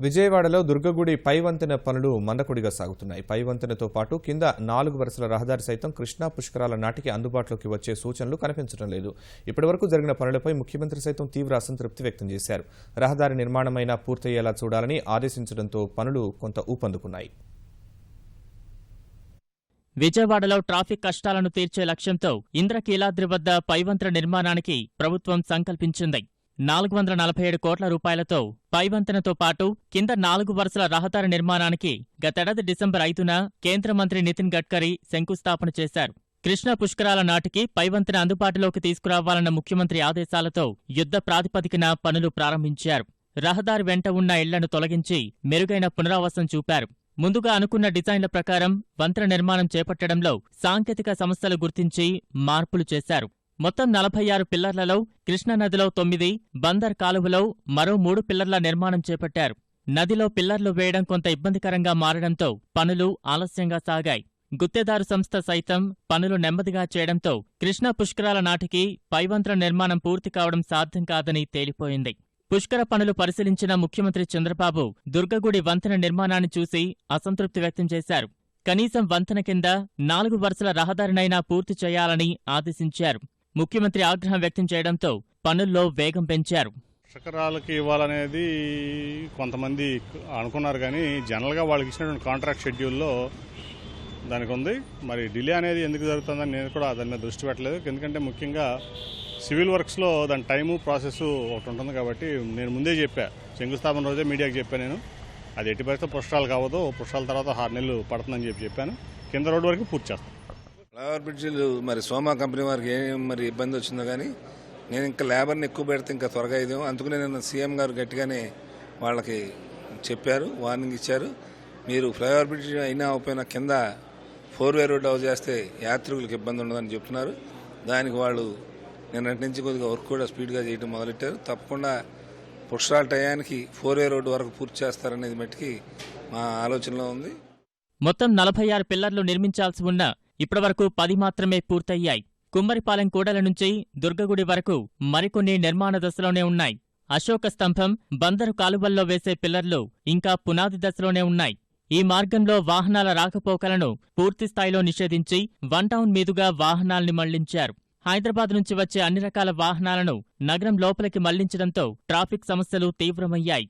విజయవాడలో దుర్గగుడి పైవంతెన పనులు మందకొడిగా సాగుతున్నాయి. పైవంతెనతో పాటు కింద నాలుగు వరుసల రహదారి సైతం కృష్ణా పుష్కరాల నాటికి అందుబాటులోకి వచ్చే సూచనలు కనిపించడం లేదు. ఇప్పటివరకు జరిగిన పనులపై ముఖ్యమంత్రి సైతం తీవ్ర అసంతృప్తి వ్యక్తం చేశారు. రహదారి నిర్మాణమైనా పూర్తయ్యేలా చూడాలని ఆదేశించడంతో పనులు కొంత ఊపందుకున్నాయి. విజయవాడలో ట్రాఫిక్ కష్టాలను తీర్చే లక్ష్యంతో ఇంద్రకీలాద్రి వద్ద పైవంతెన నిర్మాణానికి ప్రభుత్వం సంకల్పించింది. నాలుగు వందల నలభై ఏడు కోట్ల రూపాయలతో పైవంతెనతో పాటు కింద నాలుగు వరుసల రహదారి నిర్మాణానికి గతేడాది డిసెంబర్ ఐదున కేంద్ర మంత్రి నితిన్ గడ్కరీ శంకుస్థాపన చేశారు. కృష్ణా పుష్కరాల నాటికి పైవంతెన అందుబాటులోకి తీసుకురావాలన్న ముఖ్యమంత్రి ఆదేశాలతో యుద్ధ ప్రాతిపదికన పనులు ప్రారంభించారు. రహదారి వెంట ఉన్న ఇళ్ళను తొలగించి మెరుగైన పునరావాసం చూపారు. ముందుగా అనుకున్న డిజైన్ల ప్రకారం వంతెన నిర్మాణం చేపట్టడంలో సాంకేతిక సమస్యలు గుర్తించి మార్పులు చేశారు. మొత్తం నలభై ఆరు పిల్లర్లలో కృష్ణానదిలో తొమ్మిది బందర్ కాలువలో మరో మూడు పిల్లర్ల నిర్మాణం చేపట్టారు. నదిలో పిల్లర్లు వేయడం కొంత ఇబ్బందికరంగా మారడంతో పనులు ఆలస్యంగా సాగాయి. గుత్తేదారు సంస్థ సైతం పనులు నెమ్మదిగా చేయడంతో కృష్ణా పుష్కరాల నాటికి పైవంత్ర నిర్మాణం పూర్తి కావడం సాధ్యం కాదని తేలిపోయింది. పుష్కర పనులు పరిశీలించిన ముఖ్యమంత్రి చంద్రబాబు దుర్గగుడి వంతెన నిర్మాణాన్ని చూసి అసంతృప్తి వ్యక్తం చేశారు. కనీసం వంతెన కింద నాలుగు వరుసల రహదారినైనా పూర్తి చేయాలని ఆదేశించారు. ముఖ్యమంత్రి ఆగ్రహం వ్యక్తం చేయడంతో పనుల్లో వేగం పెంచారు. శకరాలకి ఇవ్వాలనేది కొంతమంది అనుకున్నారు కానీ జనరల్గా వాళ్ళకి ఇచ్చినటువంటి కాంట్రాక్ట్ షెడ్యూల్లో దానికి ఉంది మరి డిలే అనేది ఎందుకు జరుగుతుందని నేను కూడా దాని మీద దృష్టి పెట్టలేదు. ఎందుకంటే ముఖ్యంగా సివిల్ వర్క్స్లో దాని టైము ప్రాసెస్ ఒకటి ఉంటుంది కాబట్టి నేను ముందే చెప్పా. శంకుస్థాపన రోజే మీడియాకి చెప్పాను నేను. అది ఎట్టి పరిస్థితి పుష్పాలు కావదు పుష్పాల తర్వాత ఆరు నెలలు పడుతుందని చెప్పి చెప్పాను. కింద రోడ్డు వరకు పూర్తి చేస్తాను ఫ్లవర్ బ్రిడ్జిలు మరి సోమా కంపెనీ వారికి ఏం మరి ఇబ్బంది వచ్చిందో కానీ నేను ఇంకా లేబర్ని ఎక్కువ పెడితే ఇంకా త్వరగా ఇదేమో అందుకనే నేను సీఎం గారు గట్టిగానే వాళ్ళకి చెప్పారు వార్నింగ్ ఇచ్చారు. మీరు ఫ్లైఓవర్ బ్రిడ్జ్ అయినా అయిపోయినా కింద ఫోర్ వే రోడ్ హౌస్ చేస్తే యాత్రికులకు ఇబ్బంది ఉండదని చెప్తున్నారు. దానికి వాళ్ళు నిన్నటి నుంచి కొద్దిగా వర్క్ కూడా స్పీడ్గా చేయడం మొదలెట్టారు. తప్పకుండా పుష్కరాల టయానికి ఫోర్ వే రోడ్ వరకు పూర్తి చేస్తారనేది మట్టికి మా ఆలోచనలో ఉంది. మొత్తం నలభై ఆరు పిల్లర్లు నిర్మించాల్సి ఉన్న ఇప్పటివరకు పది మాత్రమే పూర్తయ్యాయి. కుమ్మరిపాలెం కూడల నుంచి దుర్గగుడి వరకు మరికొన్ని నిర్మాణ దశలోనే ఉన్నాయి. అశోక స్తంభం బందరు కాలువల్లో వేసే పిల్లర్లు ఇంకా పునాది దశలోనే ఉన్నాయి. ఈ మార్గంలో వాహనాల రాకపోకలను పూర్తిస్థాయిలో నిషేధించి వన్ టౌన్ మీదుగా వాహనాల్ని మళ్ళించారు. హైదరాబాద్ నుంచి వచ్చే అన్ని రకాల వాహనాలను నగరం లోపలికి మళ్ళించడంతో ట్రాఫిక్ సమస్యలు తీవ్రమయ్యాయి.